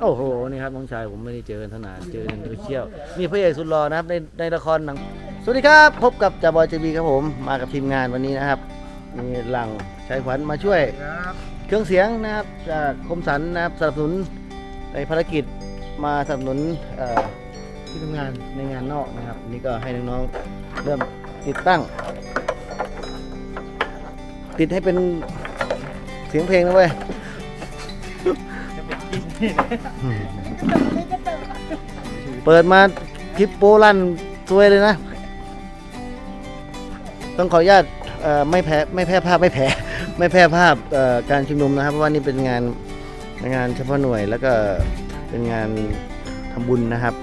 โอ้โหนี่ครับน้องชายผมไม่ได้เจอกันเท่านานเจอในโซเชียลนี่พระเอกสุดหล่อนะครับในในละครหนังสวัสดีครับพบกับจ่าบอยเจบีครับผมมากับทีมงานวันนี้นะครับมีหลังชายขวัญมาช่วยครับเครื่องเสียงนะครับจากคมสันนะครับสนับสนุนในภารกิจมาสนับสนุนเอ่อที่ทำงานในงานนอกนะครับ นี่ก็ให้น้องๆเริ่มติดตั้ง ติดให้เป็นเสียงเพลงนะเว้ยจะ เปิดมาคลิปโปลั่นซวยเลยนะ ต้องขออนุญาตไม่แพ้ไม่แพ้ภาพไม่แพ้ไม่แพ้ภาพการชุมนุมนะครับ เพราะว่านี่เป็นงานงานเฉพาะหน่วยแล้วก็เป็นงานทำบุญนะครับ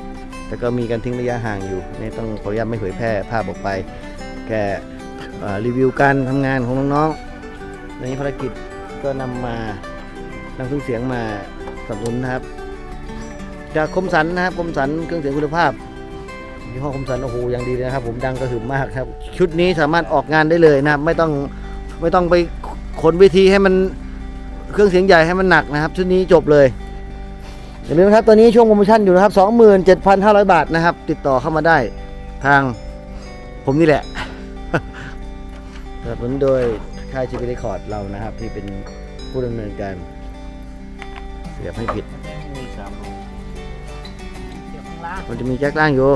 แต่ก็มีการทิ้งระยะห่างอยู่นี่ต้องขออนุญาตไม่เผยแพร่ภาพออกไปแค่รีวิวการทำงานของน้องๆในนี้ภารกิจก็นำมานำเครื่องเสียงมา สนับสนุนนะครับ จากคมสันนะครับคมสันเครื่องเสียงคุณภาพยี่ห้อคมสันโอ้โหอย่างดีเลยนะครับ ผมดังกระหึ่มมากครับ ชุดนี้สามารถออกงานได้เลยนะครับ ไม่ต้องไม่ต้องไปขนเวทีให้มันเครื่องเสียงใหญ่ให้มันหนักนะครับ ชุดนี้จบเลยอย่าลืมนะครับตอนนี้ช่วงโปรโมชั่นอยู่นะครับ 27,500 บาทนะครับ ติดต่อเข้ามาได้ทางผมนี่แหละสนับสนุนโดยค่ายจีพีเรคคอร์ดเรานะครับ ที่เป็นผู้ดำเนินการ สียบให้ผิดมีสามรูเดี๋ยวข้างล่างมันจะมีแจ็คล่างอยู่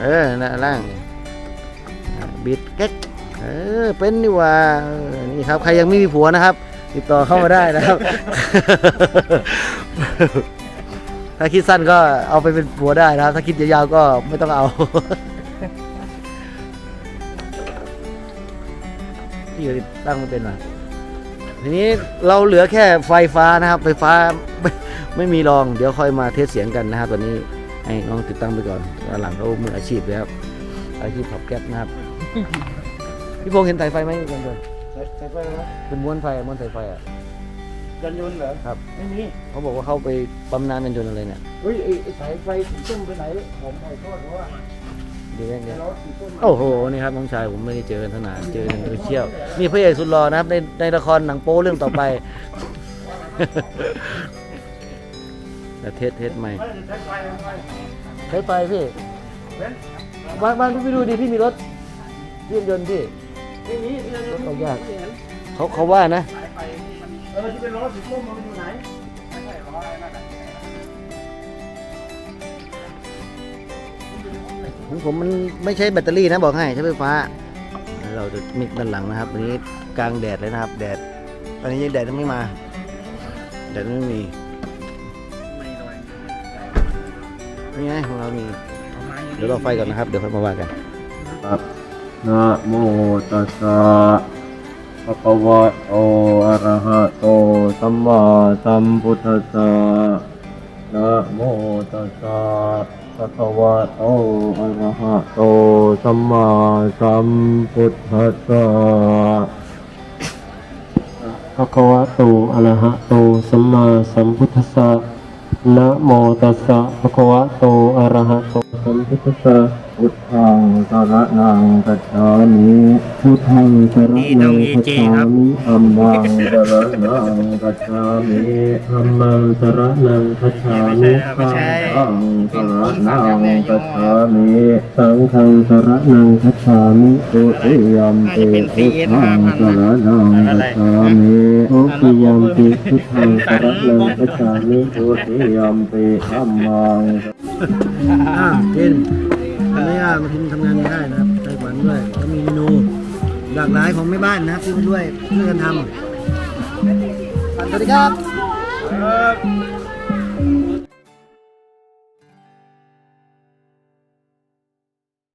เออนะล่างอ่าบิดแก๊กเออเป็นนี่หว่าเออนี่ครับ ใครยังไม่มีผัวนะครับ ติดต่อเข้ามาได้นะครับ ถ้าคิดสั้นก็เอาไปเป็นผัวได้นะครับ ถ้าคิดยาวๆก็ไม่ต้องเอาพี่อยู่ตั้งไม่เป็นว่ะ ทีนี้เราเหลือแค่ไฟฟ้านะครับ ไฟฟ้าไม่ไม่มีรอง เดี๋ยวค่อยมาเทสเสียงกันนะครับตอนนี้ให้น้องติดตั้งไปก่อนแล้วหลังเขามืออาชีพแล้วอาชีพขับแก๊ปนะครับ พี่พงษ์เห็นสายไฟไหมเพื่อนใช่ไปแล้วๆเป็นม้วนไฟม้วนสายไฟอะยันยนต์เหรอครับ ไม่มีเขาบอกว่าเข้าไปปั๊มน้ำกันจนอะไรเนี่ย เฮ้ยไอ้ไอ้สายไฟสีส้มไปไหน ผมขอโทษเพราะว่า ดีแม่างเนี่ยล้อสีส้มโอ้โหนี่ครับน้องชายผมไม่ได้เจอกันทนานเจอในโซเชียลนี่พระเอกสุดหล่อนะครับในในละครหนังโป๊เรื่องต่อไปแต่เทสเทสใหม่ไม่ใช้ไฟไฟใช้ไฟพี่บ้านบ้านพี่ไปดูดิพี่มีรถเครื่องยนต์พี่รถเขายากเขาเขาว่านะเออที่เป็นล้อสีส้มมันอยู่ไหนไม่ใช่ล้ออะไรนั่นแหละ ของผมมันไม่ใช่แบตเตอรี่นะบอกให้ใช้ไฟฟ้า เราจะมิกด้านหลังนะครับวันนี้กลางแดดเลยนะครับ แดด ตอนนี้ยังแดดยังไม่มา แดดไม่มีไม่ลอยนี่ไงของเรามีเอาไม้เดี๋ยวเราไฟก่อนนะครับ เดี๋ยวค่อยมาว่ากันครับนะโมตัสสะภะคะวะโตอะระหะโตสัมมาสัมพุทธัสสะนะโมตัสสะ ภะคะวะโตอะระหะโตสัมมาสัมพุทธัสสะภะคะวะโตอะระหะโตสัมมาสัมพุทธัสสะนะโมตัสสะภะคะวะโตอะระหะโตสัมพุทธัสสะ พุทธังสรณังกัจฉามิพุทธังสรณังกัจฉามิธัมมังสรณังกัจฉามิธัมมังสรณังกัจฉามิสังฆังสรณังกัจฉามิสังฆังสรณังกัจฉามิตุติยัมปิพุทธังสรณังกัจฉามิทุติยัมปิพุทธังสรณังกัจฉามิทุติยัมปิธัมมัง อ่ากินามาพิมพ์ทำงานได้นะครับใช้หวันด้วยแล้วมีเมนูหลากหลายของแม่บ้านนะครับที่มาช่วยช่วยกันทำสวัสดีครับ